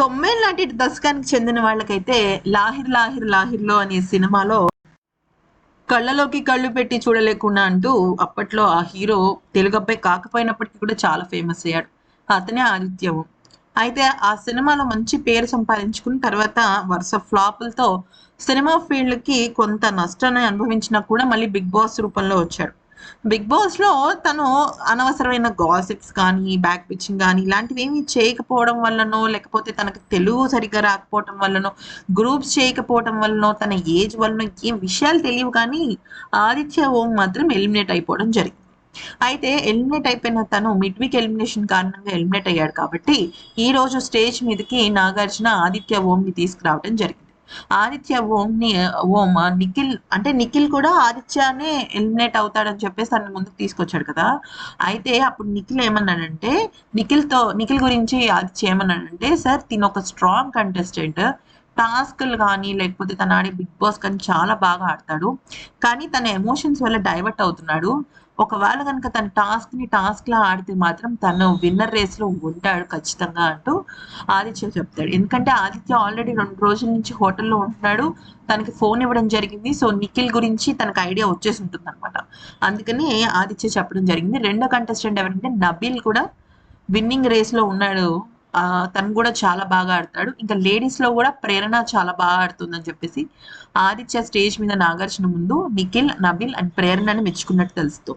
తొంభై లాంటి దశకానికి చెందిన వాళ్ళకైతే లాహిర్ లాహిర్ లాహిర్లో అనే సినిమాలో కళ్ళలోకి కళ్ళు పెట్టి చూడలేకుండా అంటూ అప్పట్లో ఆ హీరో తెలుగు అబ్బాయి కాకపోయినప్పటికీ కూడా చాలా ఫేమస్ అయ్యాడు. అతనే ఆదిత్యము అయితే ఆ సినిమాలో మంచి పేరు సంపాదించుకున్న తర్వాత వరుస ఫ్లాపులతో సినిమా ఫీల్డ్కి కొంత నష్టాన్ని అనుభవించినా కూడా మళ్ళీ బిగ్ బాస్ రూపంలో వచ్చాడు. బిగ్ బాస్లో తను అనవసరమైన గాసిప్స్ కానీ బ్యాక్ పిచ్చింగ్ కానీ ఇలాంటివి ఏమీ చేయకపోవడం వల్లనో లేకపోతే తనకు తెలుగు సరిగ్గా రాకపోవడం వల్లనో గ్రూప్స్ చేయకపోవడం వల్లనో తన ఏజ్ వల్లనో ఏం విషయాలు తెలియవు కానీ ఆదిత్య ఓం మాత్రం ఎలిమినేట్ అయిపోవడం జరిగింది. అయితే ఎలిమినేట్ అయిపోయిన తను మిడ్ వీక్ ఎలిమినేషన్ కారణంగా ఎలిమినేట్ అయ్యాడు కాబట్టి ఈ రోజు స్టేజ్ మీదకి నాగార్జున ఆదిత్య ఓం ని తీసుకురావడం జరిగింది. ఆదిత్య ఓం ని ఓం నిఖిల్ అంటే నిఖిల్ కూడా ఆదిత్యనే ఎలిమినేట్ అవుతాడని చెప్పేసి తన ముందుకు తీసుకొచ్చాడు కదా. అయితే అప్పుడు నిఖిల్ ఏమన్నాడంటే నిఖిల్తో నిఖిల్ గురించి ఆదిత్య ఏమన్నాడంటే సార్ తిన ఒక స్ట్రాంగ్ కంటెస్టెంట్. టాస్క్లు కానీ లేకపోతే తన ఆడే బిగ్ బాస్ కానీ చాలా బాగా ఆడతాడు. కానీ తన ఎమోషన్స్ వల్ల డైవర్ట్ అవుతున్నాడు. ఒకవేళ కనుక తన టాస్క్ని టాస్క్ లా ఆడితే మాత్రం తను విన్నర్ రేస్లో ఉంటాడు ఖచ్చితంగా అంటూ ఆదిత్య చెప్తాడు. ఎందుకంటే ఆదిత్య ఆల్రెడీ రెండు రోజుల నుంచి హోటల్లో ఉంటున్నాడు. తనకి ఫోన్ ఇవ్వడం జరిగింది. సో నిఖిల్ గురించి తనకు ఐడియా వచ్చేసి ఉంటుంది అనమాట అందుకని ఆదిత్య చెప్పడం జరిగింది. రెండో కంటెస్టెంట్ ఎవరంటే నబీల్ కూడా విన్నింగ్ రేస్లో ఉన్నాడు. తను కూడా చాలా బాగా ఆడతాడు. ఇంకా లేడీస్లో కూడా ప్రేరణ చాలా బాగా ఆడుతుందని చెప్పేసి ఆదిత్య స్టేజ్ మీద నాగార్జున ముందు నిఖిల్ నబిల్ అండ్ ప్రేరణని మెచ్చుకున్నట్టు తెలుస్తూ.